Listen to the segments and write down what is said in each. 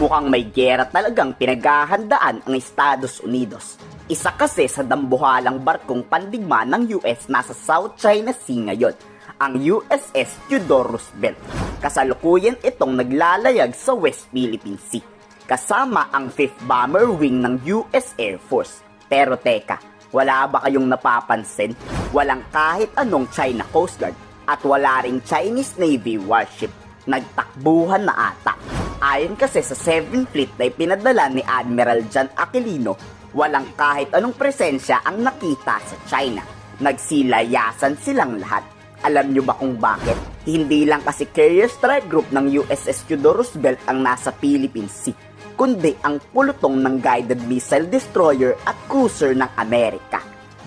Mukhang may gera talagang pinaghahandaan ang Estados Unidos. Isa kasi sa dambuhalang barkong pandigma ng US nasa South China Sea ngayon, ang USS Theodore Roosevelt. Kasalukuyan itong naglalayag sa West Philippine Sea, kasama ang 5th Bomber Wing ng US Air Force. Pero teka, wala ba kayong napapansin? Walang kahit anong China Coast Guard at wala ring Chinese Navy warship. Nagtakbuhan na ata. Ayon kasi sa 7th Fleet na ipinadala ni Admiral John Aquilino, walang kahit anong presensya ang nakita sa China. Nagsilayasan silang lahat. Alam nyo ba kung bakit? Hindi lang kasi carrier strike group ng USS Theodore Roosevelt ang nasa Philippine Sea, kundi ang pulutong ng guided missile destroyer at cruiser ng Amerika.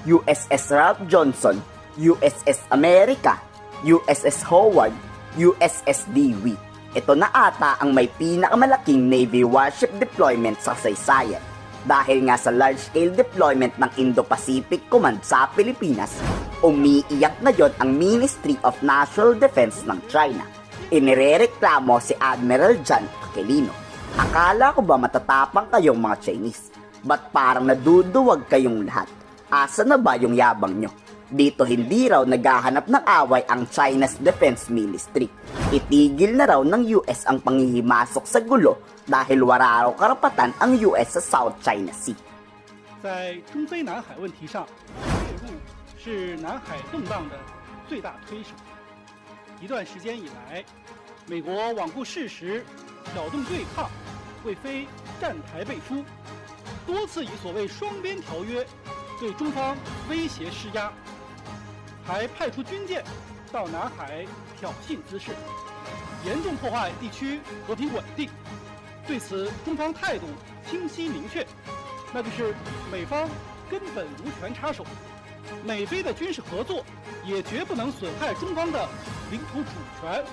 USS Ralph Johnson, USS America, USS Howard, USS Dewey. Ito na ata ang may pinakamalaking Navy warship deployment sa saysayan. Dahil nga sa large-scale deployment ng Indo-Pacific Command sa Pilipinas, umiiyak na yon ang Ministry of National Defense ng China. Inirereklamo si Admiral John Aquilino. Akala ko ba matatapang kayong mga Chinese? Ba't parang naduduwag kayong lahat? Asa na ba yung yabang nyo? Dito hindi raw naghahanap ng away ang China's Defense Ministry. Itigil na raw ng US ang panghihimasok sa gulo dahil wala raw karapatan ang US sa South China Sea. 在中非南海问题上，越共是南海动荡的最大推手。一段时间以来，美国罔顾事实，挑动对抗，为非站台背书，多次以所谓双边条约对中方威胁施压， 还派出军舰到南海挑衅滋事，严重破坏地区和平稳定。对此，中方态度清晰明确，那就是美方根本无权插手，美菲的军事合作也绝不能损害中方的领土主权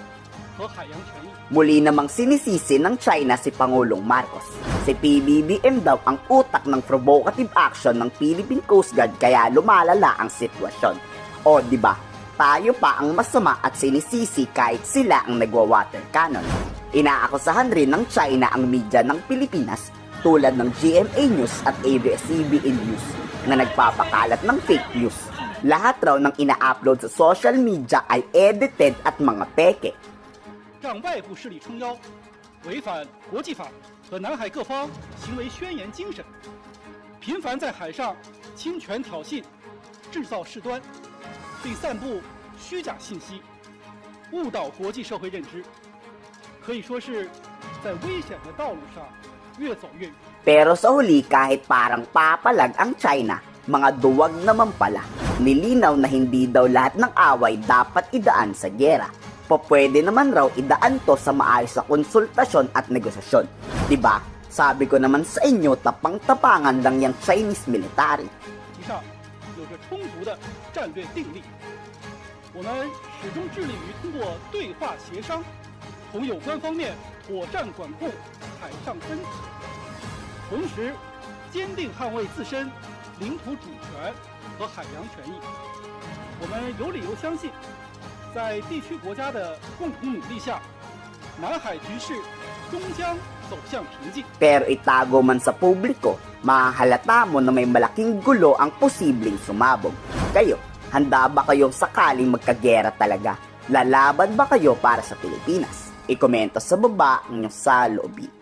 和海洋权益。Muli namang sinisisi ng China si Pangulong Marcos. Si PBBM daw ang utak ng provocative action ng Philippine Coast Guard kaya lumalala ang sitwasyon. O di ba? Tayo pa ang masama at sinisisi kahit sila ang nagwa-water cannon. Inaakusahan rin ng China ang media ng Pilipinas tulad ng GMA News at ABS-CBN News na nagpapakalat ng fake news. Lahat raw ng ina-upload sa social media ay edited at mga peke. 让外部势力撑腰，违反国际法和南海各方行为宣言精神，频繁在海上侵权挑衅、制造事端， 并散布虚假信息，误导国际社会认知，可以说是在危险的道路上越走越远。 Pero sa huli kahit parang papalag ang China, mga duwag naman pala. Nilinaw na hindi daw lahat ng away dapat idaan sa gera. Pwede naman raw idaan to sa maayos na konsultasyon at negosasyon. 'Di ba? Sabi ko naman sa inyo, tapang-tapangan lang yung Chinese military. 题上 有着充足的战略定力。我们始终致力于通过对话协商，同有关方面妥善管控海上分歧，同时坚定捍卫自身领土主权和海洋权益。我们有理由相信，在地区国家的共同努力下，南海局势终将。Pero itago man sa publiko, mahahalata mo na may malaking gulo ang posibleng sumabog. Kayo, handa ba kayo sakaling magkagera talaga? Lalaban ba kayo para sa Pilipinas? Ikomento sa baba ang inyong saloobin.